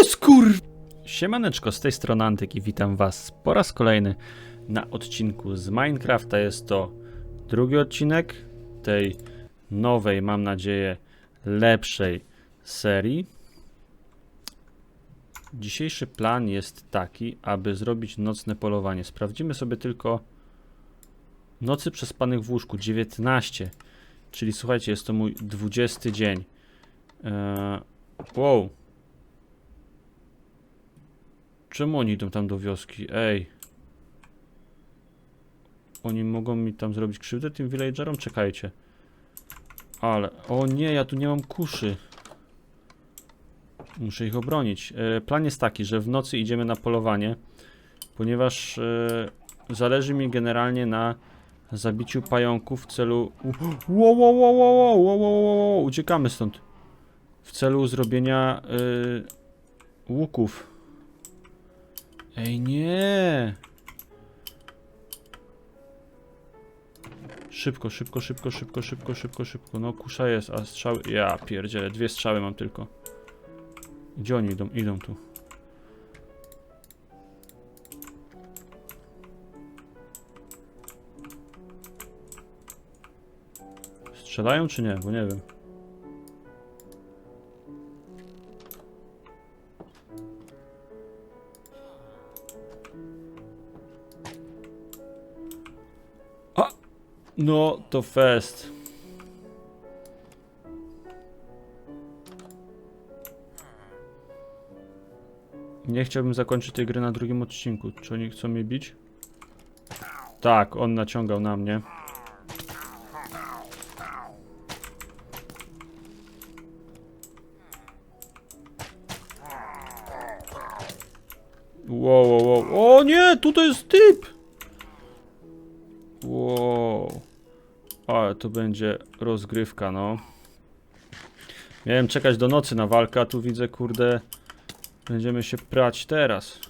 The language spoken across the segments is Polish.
jest kur... Siemaneczko, z tej strony Antyk i witam was po raz kolejny na odcinku z Minecrafta. Jest to drugi odcinek tej nowej, mam nadzieję, lepszej serii. Dzisiejszy plan jest taki, aby zrobić nocne polowanie. Sprawdzimy sobie tylko nocy przespanych w łóżku 19, czyli słuchajcie, jest to mój 20 dzień. Eee, wow. Czemu oni idą tam do wioski? Ej. Oni mogą mi tam zrobić krzywdę tym villagerom? Czekajcie. Ale, o nie, ja tu nie mam kuszy. Muszę ich obronić. E, plan jest taki, że w nocy idziemy na polowanie, ponieważ e, zależy mi generalnie na zabiciu pająków w celu... Wow, wow, wow, wow, wow, wow, wow, uciekamy stąd. W celu zrobienia e, łuków. Ej, nie! Szybko, szybko, szybko, szybko, szybko, szybko, szybko. No, kusza jest, a strzały... Ja pierdzielę, dwie strzały mam tylko. Gdzie oni idą? Idą tu. Strzelają czy nie? Bo nie wiem. No, to fest. Nie chciałbym zakończyć tej gry na drugim odcinku. Czy oni chcą mnie bić? Tak, on naciągał na mnie. Wow, wow, wow. O nie, tutaj jest typ! Ale to będzie rozgrywka, no. Miałem czekać do nocy na walkę, a tu widzę, kurde, będziemy się prać teraz.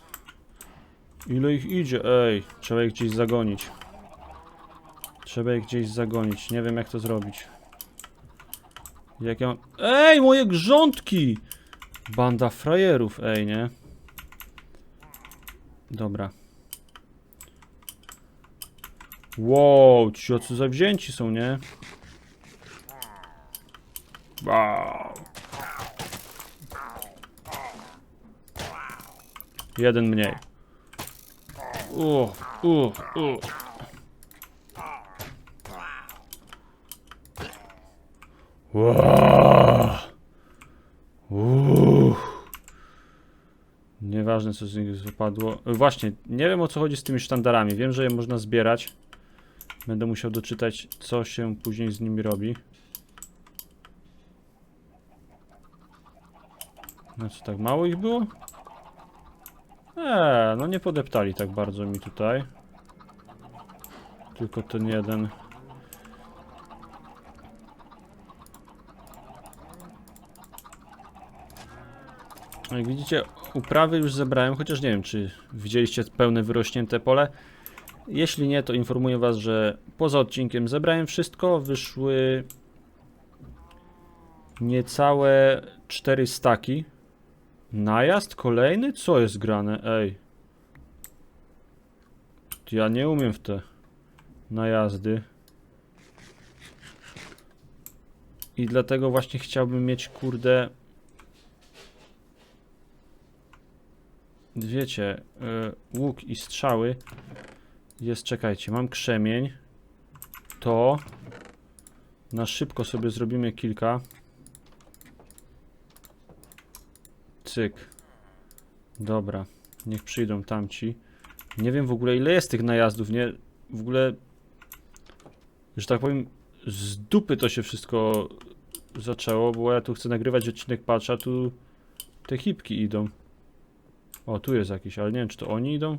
Ile ich idzie? Ej, trzeba ich gdzieś zagonić. Trzeba ich gdzieś zagonić. Nie wiem, jak to zrobić. Jak ja mam... Ej, moje grządki! Banda frajerów, ej, nie? Dobra. Wow, ci co zawzięci są, nie? Wow. Jeden mniej. Uch, uch, uch. Wow. Uch. Nieważne co z nich wypadło. Właśnie, nie wiem o co chodzi z tymi sztandarami. Wiem, że je można zbierać. Będę musiał doczytać, co się później z nimi robi. No co, tak mało ich było? Eee, no nie podeptali tak bardzo mi tutaj. Tylko ten jeden. No Jak widzicie, uprawy już zebrałem, chociaż nie wiem, czy widzieliście pełne wyrośnięte pole. Jeśli nie, to informuję was, że poza odcinkiem zebrałem wszystko. Wyszły niecałe 4 staki. Najazd kolejny? Co jest grane? Ej. Ja nie umiem w te najazdy. I dlatego właśnie chciałbym mieć, kurde... Wiecie, y, łuk i strzały. Jest, czekajcie, mam krzemień. To. Na szybko sobie zrobimy kilka. Cyk. Dobra, niech przyjdą tamci. Nie wiem w ogóle ile jest tych najazdów, nie? W ogóle, że tak powiem, z dupy to się wszystko zaczęło, bo ja tu chcę nagrywać odcinek patcha, tu te hipki idą. O, tu jest jakiś, ale nie wiem czy to oni idą?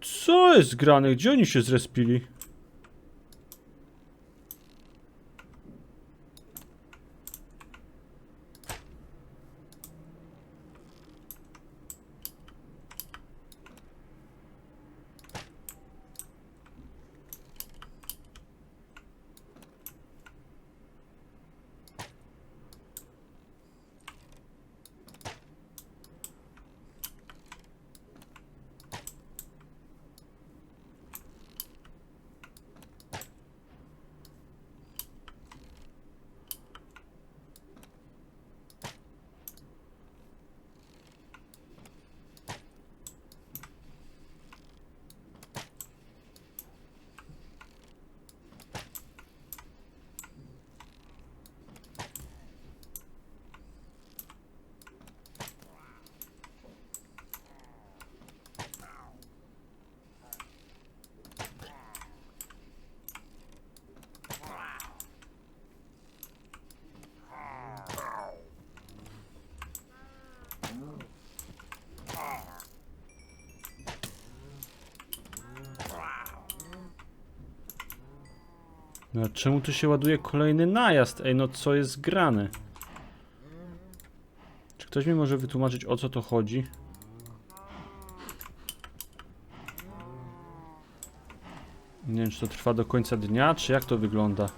Co jest grane? Gdzie oni się zrespili? No czemu tu się ładuje kolejny najazd? Ej, no co jest grane? Czy ktoś mi może wytłumaczyć o co to chodzi? Nie wiem, czy to trwa do końca dnia, czy jak to wygląda?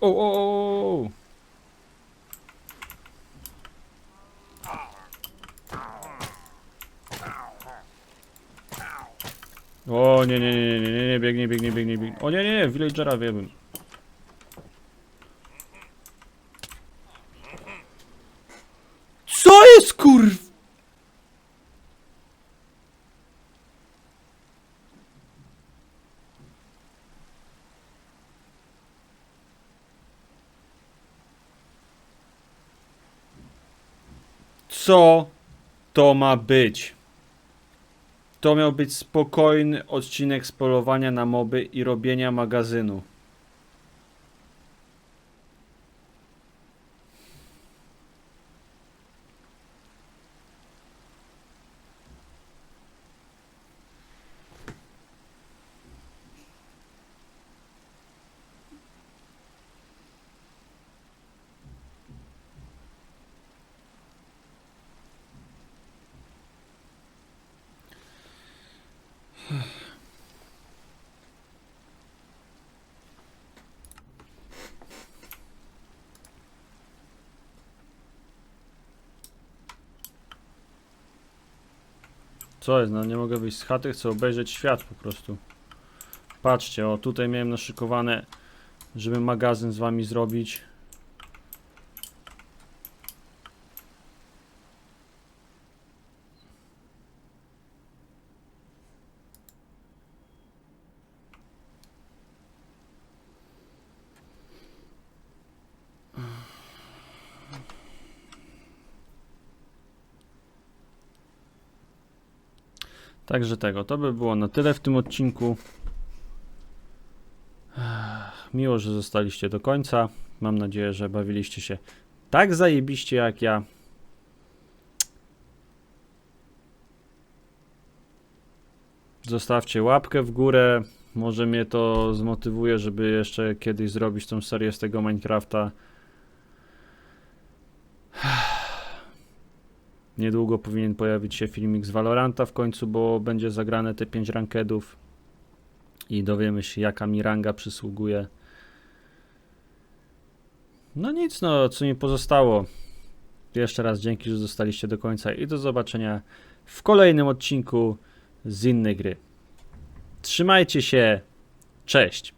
O, o, o! O nie, nie, nie, nie, nie, nie, biegnie, biegnie, biegnie, biegnie. O nie, nie, nie, villagera wiebym. Co jest kurw? Co to ma być? To miał być spokojny odcinek z polowania na moby i robienia magazynu. Co jest? No nie mogę wyjść z chaty, chcę obejrzeć świat po prostu. Patrzcie, o tutaj miałem naszykowane, żeby magazyn z wami zrobić. Także tego, to by było na tyle w tym odcinku. Miło, że zostaliście do końca. Mam nadzieję, że bawiliście się tak zajebiście jak ja. Zostawcie łapkę w górę. Może mnie to zmotywuje, żeby jeszcze kiedyś zrobić tą serię z tego Minecrafta. Niedługo powinien pojawić się filmik z Valoranta w końcu, bo będzie zagrane te 5 rankedów i dowiemy się jaka mi ranga przysługuje. No nic, no co mi pozostało. Jeszcze raz dzięki, że zostaliście do końca i do zobaczenia w kolejnym odcinku z innej gry. Trzymajcie się, cześć!